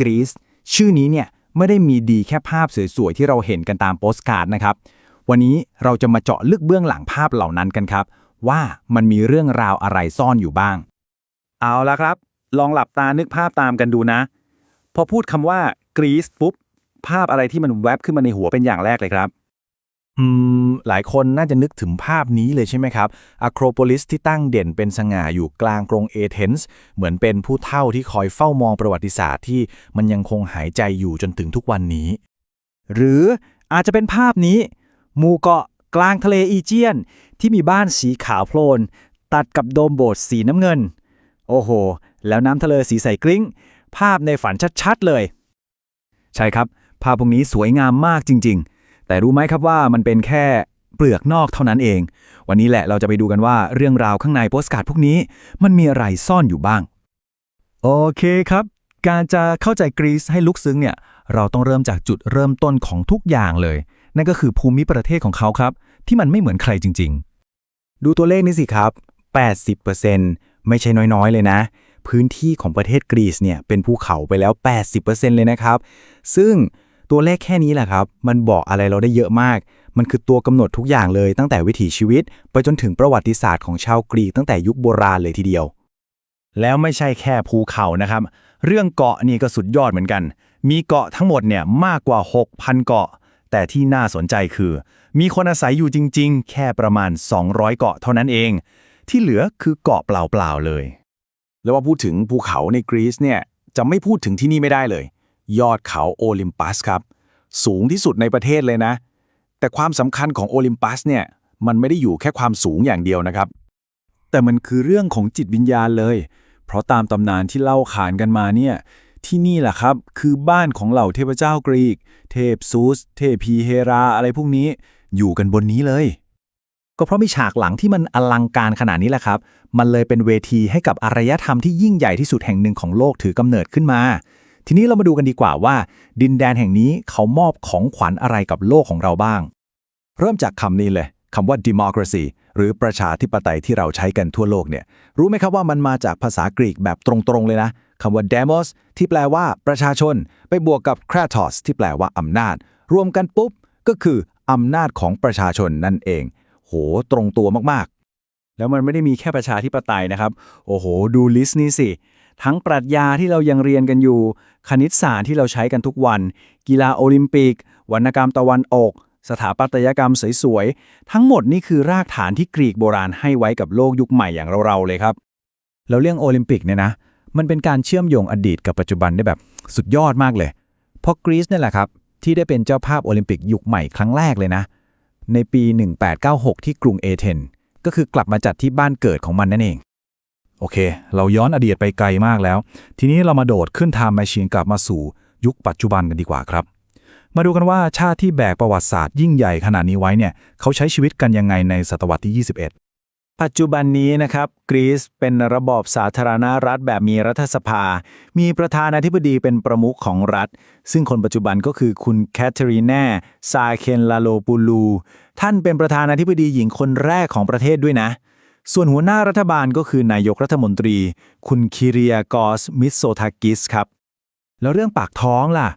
กรีซชื่อนี้เนี่ยไม่ได้มีดีแค่ภาพสวยๆ ที่เราเห็นกันตามโปสการ์ดนะครับ วันนี้เราจะมาเจาะลึกเบื้องหลังภาพเหล่านั้นกันครับ ว่ามันมีเรื่องราวอะไรซ่อนอยู่บ้าง เอาละครับ ลองหลับตานึกภาพตามกันดูนะ พอพูดคำว่ากรีซปุ๊บ ภาพอะไรที่มันแวบขึ้นมาในหัวเป็นอย่างแรกเลยครับ อืมหลายคนน่าจะนึกถึงภาพนี้เลยใช่ไหมครับอะโครโพลิสที่ตั้งเด่นเป็นสง่าอยู่กลางกรงเอเธนส์เหมือนเป็นผู้เฒ่าที่คอยเฝ้ามองประวัติศาสตร์ที่มันยังคงหายใจอยู่จนถึงทุกวันนี้ หรืออาจจะเป็นภาพนี้ หมู่เกาะกลางทะเลอีเจียน ที่มีบ้านสีขาวโพลน ตัดกับโดมโบสถ์สีน้ำเงิน โอ้โห แล้วน้ำทะเลสีใสกริ้ง ภาพในฝันชัดๆเลย ใช่ครับ ภาพพวกนี้สวยงามมากจริง ๆ แต่รู้ไหมครับว่ามันเป็นแค่เปลือกนอกเท่านั้นเอง วันนี้แหละเราจะไปดูกันว่าเรื่องราวข้างในโปสการ์ดพวกนี้ มันมีอะไรซ่อนอยู่บ้าง โอเคครับ การจะเข้าใจกรีซให้ลึกซึ้งเนี่ย เราต้องเริ่มจากจุดเริ่มต้นของทุกอย่างเลย นั่นก็คือภูมิประเทศของเขาครับ ที่มันไม่เหมือนใครจริง ๆ ดูตัวเลขนี้สิครับ 80%ไม่ใช่น้อยๆ เลยนะ พื้นที่ของประเทศกรีซเนี่ยเป็นภูเขาไปแล้ว 80%เลยนะครับ ซึ่ง ตัวเลขแค่นี้แหละครับ มันบอกอะไรเราได้เยอะมาก มันคือตัวกำหนดทุกอย่างเลยตั้งแต่วิถีชีวิต ไปจนถึงประวัติศาสตร์ของชาวกรีกตั้งแต่ยุคโบราณเลยทีเดียว แล้วไม่ใช่แค่ภูเขานะครับ เรื่องเกาะนี่ก็สุดยอดเหมือนกัน มีเกาะทั้งหมดเนี่ยมากกว่า 6,000 เกาะ แต่ที่น่าสนใจคือ มีคนอาศัยอยู่จริง ๆ แค่ประมาณ 200 เกาะเท่านั้นเอง ที่เหลือคือเกาะเปล่าๆเลย แล้วว่าพูดถึงภูเขาในกรีซเนี่ยจะไม่พูดถึงที่นี่ไม่ได้เลย ยอดเขาโอลิมปัสครับ สูงที่สุดในประเทศเลยนะ แต่ความสำคัญของโอลิมปัสเนี่ย มันไม่ได้อยู่แค่ความสูงอย่างเดียวนะครับ แต่มันคือเรื่องของจิตวิญญาณเลย เพราะตามตำนานที่เล่าขานกันมาเนี่ย ที่นี่แหละครับ คือบ้านของเหล่าเทพเจ้ากรีก เทพซูส เทพีเฮราอะไรพวกนี้ อยู่กันบนนี้เลย ก็เพราะมีฉากหลังที่มันอลังการขนาดนี้แหละครับ มันเลยเป็นเวทีให้กับอารยธรรมที่ยิ่งใหญ่ที่สุดแห่งหนึ่งของโลกถือกำเนิดขึ้นมา ทีนี้เรามาดูกันดีกว่าว่า ดินแดนแห่งนี้เขามอบของขวัญอะไรกับโลกของเราบ้าง เริ่มจากคำนี้เลยคำว่า democracy หรือประชาธิปไตยที่เราใช้กันทั่วโลกเนี่ยรู้ไหมครับว่ามันมาจากภาษากรีกแบบตรงๆเลยนะคำว่า demos ที่แปลว่าประชาชน ไปบวกกับ kratos ที่แปลว่าอำนาจ รวมกันปุ๊บ ก็คืออำนาจของประชาชนนั่นเอง โห ตรงตัวมากๆ แล้วมันไม่ได้มีแค่ประชาธิปไตยนะครับ โอ้โห ดูลิสต์นี้สิ ทั้งปรัชญาที่เรายังเรียนกันอยู่ คณิตศาสตร์ที่เราใช้กันทุกวัน กีฬาโอลิมปิก วรรณกรรมตะวันออก สถาปัตยกรรมสวยๆ ทั้งหมดนี่คือรากฐานที่กรีกโบราณให้ไว้กับโลกยุคใหม่อย่างเราๆเลยครับ แล้วเรื่องโอลิมปิกเนี่ยนะ มันเป็นการเชื่อมโยงอดีตกับปัจจุบันได้แบบสุดยอดมากเลยเพราะกรีซนี่แหละครับที่ได้เป็นเจ้าภาพโอลิมปิกยุคใหม่ครั้งแรกเลยนะ ในปี 1896 ที่กรุงเอเธนก็คือกลับมาจัดที่บ้านเกิดของมันนั่นเอง โอเค เราย้อนอดีตไปไกลมากแล้ว ทีนี้เรามาโดดขึ้นไทม์แมชชีนกลับมาสู่ยุคปัจจุบันกันดีกว่าครับ มาดูกันว่าชาติที่แบกประวัติศาสตร์ยิ่งใหญ่ขนาดนี้ไว้เนี่ย เขาใช้ชีวิตกันยังไงในศตวรรษที่ 21 ปัจจุบันนี้นะครับ กรีซเป็นระบอบสาธารณรัฐแบบมีรัฐสภา มีประธานาธิบดีเป็นประมุขของรัฐ ซึ่งคนปัจจุบันก็คือคุณแคทเธอรีนาซาเคนลาโลปูลู ท่านเป็นประธานาธิบดีหญิงคนแรกของประเทศด้วยนะ ส่วนหัวหน้ารัฐบาลก็คือนายกรัฐมนตรี คุณคิเรียกอสมิโซทากิสครับ แล้วเรื่องปากท้องล่ะ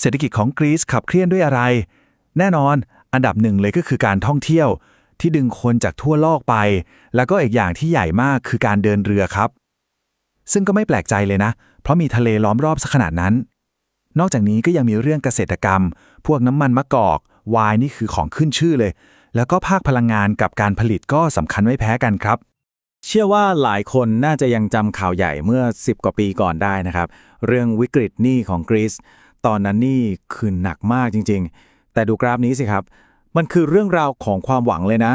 เศรษฐกิจของกรีซขับเคลื่อนด้วยอะไร แน่นอนอันดับหนึ่งเลยก็คือการท่องเที่ยวที่ดึงคนจากทั่วโลกไป แล้วก็อีกอย่างที่ใหญ่มากคือการเดินเรือครับ ซึ่งก็ไม่แปลกใจเลยนะ เพราะมีทะเลล้อมรอบซะขนาดนั้น นอกจากนี้ก็ยังมีเรื่องเกษตรกรรม พวกน้ำมันมะกอกไวน์นี่คือของขึ้นชื่อเลย แล้วก็ภาคพลังงานกับการผลิตก็สำคัญไม่แพ้กันครับ เชื่อว่าหลายคนน่าจะยังจำข่าวใหญ่เมื่อ 10 กว่าปีก่อนได้นะครับ เรื่องวิกฤตหนี้ของกรีซตอนนั้นนี่คือหนักมากจริง ๆ แต่ดูกราฟนี้สิครับ มันคือเรื่องราวของความหวังเลยนะ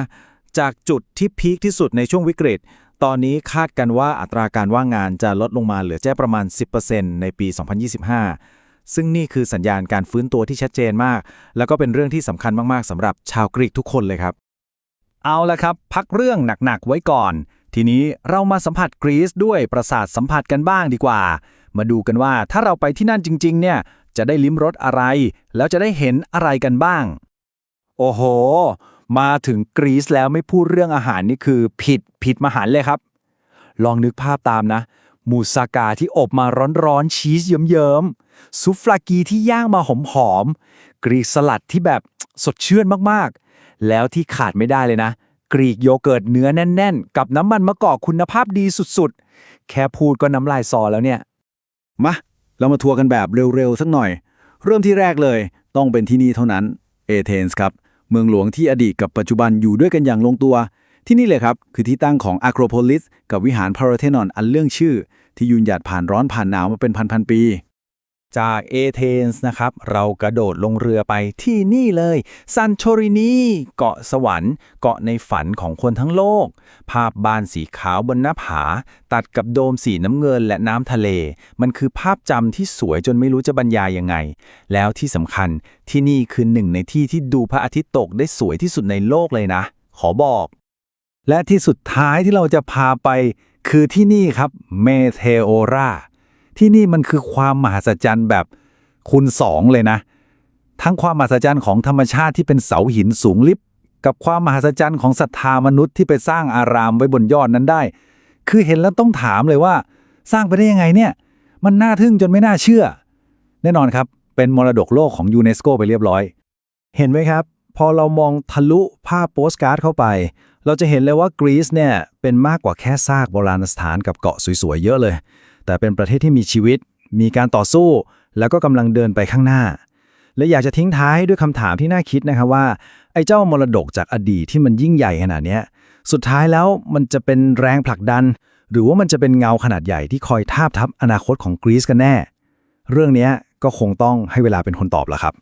จากจุดที่พีคที่สุดในช่วงวิกฤต ตอนนี้คาดกันว่าอัตราการว่างงานจะลดลงมาเหลือแค่ประมาณ 10%ในปี 2025 ซึ่งนี่คือสัญญาณการฟื้นตัวที่ชัดเจนมาก แล้วก็เป็นเรื่องที่สำคัญมากๆสำหรับชาวกรีกทุกคนเลยครับ เอาละครับ พักเรื่องหนักๆไว้ก่อน ทีนี้เรามาสัมผัสกรีซด้วยประสาทสัมผัสกันบ้างดีกว่า มาดูกันว่าถ้าเราไปที่นั่นจริง ๆ เนี่ยจะได้ลิ้มรสอะไร แล้วจะได้เห็นอะไรกันบ้าง โอ้โห มาถึงกรีซแล้วไม่พูดเรื่องอาหารนี่คือผิดผิดมหันต์เลยครับ ลองนึกภาพตามนะ มูซากาที่อบมาร้อนๆชีสเยิ้มๆซุฟลากีที่ย่างมาหอมๆกรีกสลัดที่แบบสดชื่นมากๆ แล้วที่ขาดไม่ได้เลยนะ กรีกโยเกิร์ตเนื้อแน่น ๆ กับน้ำมันมะกอกคุณภาพดีสุดๆ แค่พูดก็น้ำลายซอแล้วเนี่ย มาเรามาทัวร์กันแบบเร็ว ๆ สักหน่อย เริ่มที่แรกเลยต้องเป็นที่นี่เท่านั้น เอเธนส์ครับ เมืองหลวงที่อดีตกับปัจจุบันอยู่ด้วยกันอย่างลงตัว ที่นี่เลยครับ คือที่ตั้งของอะโครโพลิสกับวิหารพาราเทนอนอันเรื่องชื่อ ที่ยืนหยัดผ่านร้อนผ่านหนาวมาเป็นพันๆปี จากเอเธนส์นะครับ เรากระโดดลงเรือไปที่นี่เลยซันโ o รินีเกาะสวรรค์เกาะในฝันของคนทั้งโลก ภาพบ้านสีขาวบนหน้าผา ตัดกับโดมสีน้ำเงินและน้ำทะเล มันคือภาพจำที่สวยจนไม่รู้จะบรรยายยังไง แล้วที่สำคัญที่นี่คือหนึ่งในที่ที่ดูพระอาทิตย์ตกได้สวยที่สุดในโลกเลยนะ ขอบอก และที่สุดท้ายที่เราจะพาไปคือที่นี่ครับเมเทโอราที่นี่มันคือความมหัศจรรย์แบบคูณสองเลยนะ ทั้งความมหัศจรรย์ของธรรมชาติที่เป็นเสาหินสูงลิบกับความมหัศจรรย์ของศรัทธามนุษย์ที่ไปสร้างอารามไว้บนยอดนั้นได้ คือเห็นแล้วต้องถามเลยว่า สร้างไปได้ยังไงเนี่ย มันน่าทึ่งจนไม่น่าเชื่อ แน่นอนครับ เป็นมรดกโลกของยูเนสโกไปเรียบร้อย เห็นไหมครับ พอเรามองทะลุภาพโปสการ์ดเข้าไป เราจะเห็นเลยว่ากรีซเนี่ยเป็นมากกว่าแค่ซากโบราณสถานกับเกาะสวยๆเยอะเลย แต่เป็นประเทศที่มีชีวิต มีการต่อสู้ แล้วก็กำลังเดินไปข้างหน้า และอยากจะทิ้งท้ายด้วยคำถามที่น่าคิดนะครับว่า ไอ้เจ้ามรดกจากอดีตที่มันยิ่งใหญ่ขนาดนี้สุดท้ายแล้วมันจะเป็นแรงผลักดัน หรือว่ามันจะเป็นเงาขนาดใหญ่ที่คอยทาบทับอนาคตของกรีซกันแน่ เรื่องนี้ก็คงต้องให้เวลาเป็นคนตอบละครับ